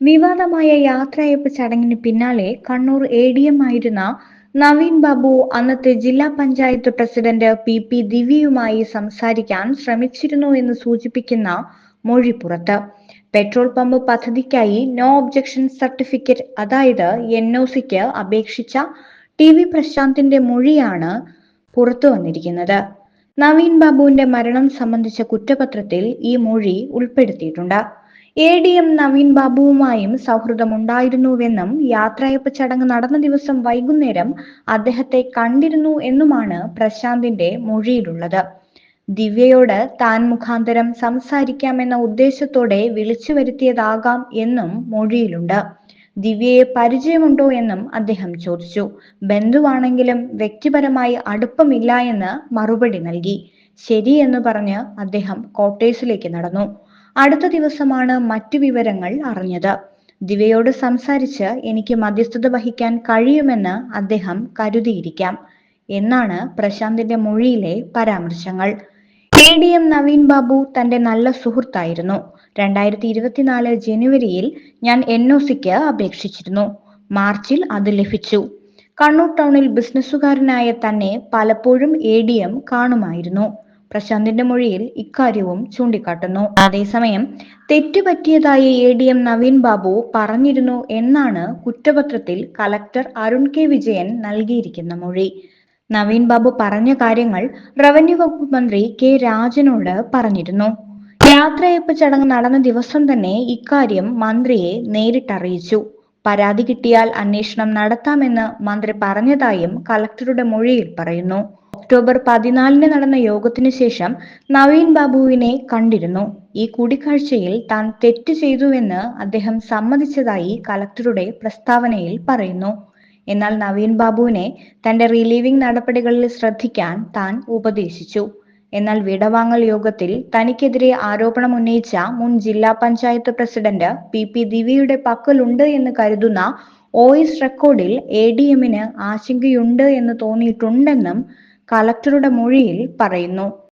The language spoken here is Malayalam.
വിവാദമായ യാത്രയപ്പ് ചടങ്ങിന് പിന്നാലെ കണ്ണൂർ എ ഡി എം ആയിരുന്ന നവീൻ ബാബു അന്നത്തെ ജില്ലാ പഞ്ചായത്ത് പ്രസിഡന്റ് പി പി ദിവ്യയുമായി സംസാരിക്കാൻ ശ്രമിച്ചിരുന്നു എന്ന് സൂചിപ്പിക്കുന്ന മൊഴി പുറത്ത്. പെട്രോൾ പമ്പ് പദ്ധതിക്കായി നോ ഒബ്ജക്ഷൻ സർട്ടിഫിക്കറ്റ് അതായത് എൻ ഒ സിക്ക് അപേക്ഷിച്ച ടി വി പ്രശാന്തിന്റെ മൊഴിയാണ് പുറത്തു വന്നിരിക്കുന്നത്. നവീൻ ബാബുവിന്റെ മരണം സംബന്ധിച്ച കുറ്റപത്രത്തിൽ ഈ മൊഴി ഉൾപ്പെടുത്തിയിട്ടുണ്ട്. എ ഡി എം നവീൻ ബാബുവുമായും സൗഹൃദമുണ്ടായിരുന്നുവെന്നും യാത്രയപ്പ് ചടങ്ങ് നടന്ന ദിവസം വൈകുന്നേരം അദ്ദേഹത്തെ കണ്ടിരുന്നു എന്നുമാണ് പ്രശാന്തിന്റെ മൊഴിയിലുള്ളത്. ദിവ്യയോട് താൻ മുഖാന്തരം സംസാരിക്കാമെന്ന ഉദ്ദേശത്തോടെ വിളിച്ചു വരുത്തിയതാകാം എന്നും മൊഴിയിലുണ്ട്. ദിവ്യയെ പരിചയമുണ്ടോ എന്നും അദ്ദേഹം ചോദിച്ചു. ബന്ധുവാണെങ്കിലും വ്യക്തിപരമായി അടുപ്പമില്ല എന്ന് മറുപടി നൽകി. ശരി എന്ന് പറഞ്ഞ് അദ്ദേഹം ക്വാർട്ടേഴ്സിലേക്ക് നടന്നു. അടുത്ത ദിവസമാണ് മറ്റു വിവരങ്ങൾ അറിഞ്ഞത്. ദിവയോട് സംസാരിച്ച് എനിക്ക് മധ്യസ്ഥത വഹിക്കാൻ കഴിയുമെന്ന് അദ്ദേഹം കരുതിയിരിക്കാം. എന്നാണ് പ്രശാന്തിന്റെ മൊഴിയിലെ പരാമർശങ്ങൾ. A D M Naveen Babu തന്റെ നല്ല സുഹൃത്തായിരുന്നു. രണ്ടായിരത്തി ഇരുപത്തിനാല് ജനുവരിയിൽ ഞാൻ എൻ ഒ സിക്ക് അപേക്ഷിച്ചിരുന്നു. മാർച്ചിൽ അത് ലഭിച്ചു. കണ്ണൂർ ടൗണിൽ ബിസിനസ്സുകാരനായ തന്നെ പലപ്പോഴും എ ഡി എം കാണുമായിരുന്നു. പ്രശാന്തിന്റെ മൊഴിയിൽ ഇക്കാര്യവും ചൂണ്ടിക്കാട്ടുന്നു. അതേസമയം തെറ്റുപറ്റിയതായി A D M Naveen Babu പറഞ്ഞിരുന്നു എന്നാണ് കുറ്റപത്രത്തിൽ കലക്ടർ അരുൺ കെ വിജയൻ നൽകിയിരിക്കുന്ന മൊഴി. നവീൻ ബാബു പറഞ്ഞ കാര്യങ്ങൾ റവന്യൂ വകുപ്പ് മന്ത്രി കെ രാജനോട് പറഞ്ഞിരുന്നു. യാത്രയപ്പ് ചടങ്ങ് നടന്ന ദിവസം തന്നെ ഇക്കാര്യം മന്ത്രിയെ നേരിട്ടറിയിച്ചു. പരാതി കിട്ടിയാൽ അന്വേഷണം നടത്താമെന്ന് മന്ത്രി പറഞ്ഞതായും കലക്ടറുടെ മൊഴിയിൽ പറയുന്നു. ഒക്ടോബർ പതിനാലിന് നടന്ന യോഗത്തിനു ശേഷം നവീൻ ബാബുവിനെ കണ്ടിരുന്നു. ഈ കൂടിക്കാഴ്ചയിൽ താൻ തെറ്റ് ചെയ്തുവെന്ന് അദ്ദേഹം സമ്മതിച്ചതായി കലക്ടറുടെ പ്രസ്താവനയിൽ പറയുന്നു. എന്നാൽ നവീൻ ബാബുവിനെ തന്റെ റിലീവിംഗ് നടപടികളിൽ ശ്രദ്ധിക്കാൻ താൻ ഉപദേശിച്ചു. എന്നാൽ വിടവാങ്ങൽ യോഗത്തിൽ തനിക്കെതിരെ ആരോപണം ഉന്നയിച്ച മുൻ ജില്ലാ പഞ്ചായത്ത് പ്രസിഡന്റ് പി പി ദിവ്യയുടെ പക്കലുണ്ട് എന്ന് കരുതുന്ന വോയിസ് റെക്കോർഡിൽ എ ഡി എമ്മിന് ആശങ്കയുണ്ട് എന്ന് തോന്നിയിട്ടുണ്ടെന്നും കലക്ടറുടെ മൊഴിയിൽ പറയുന്നു.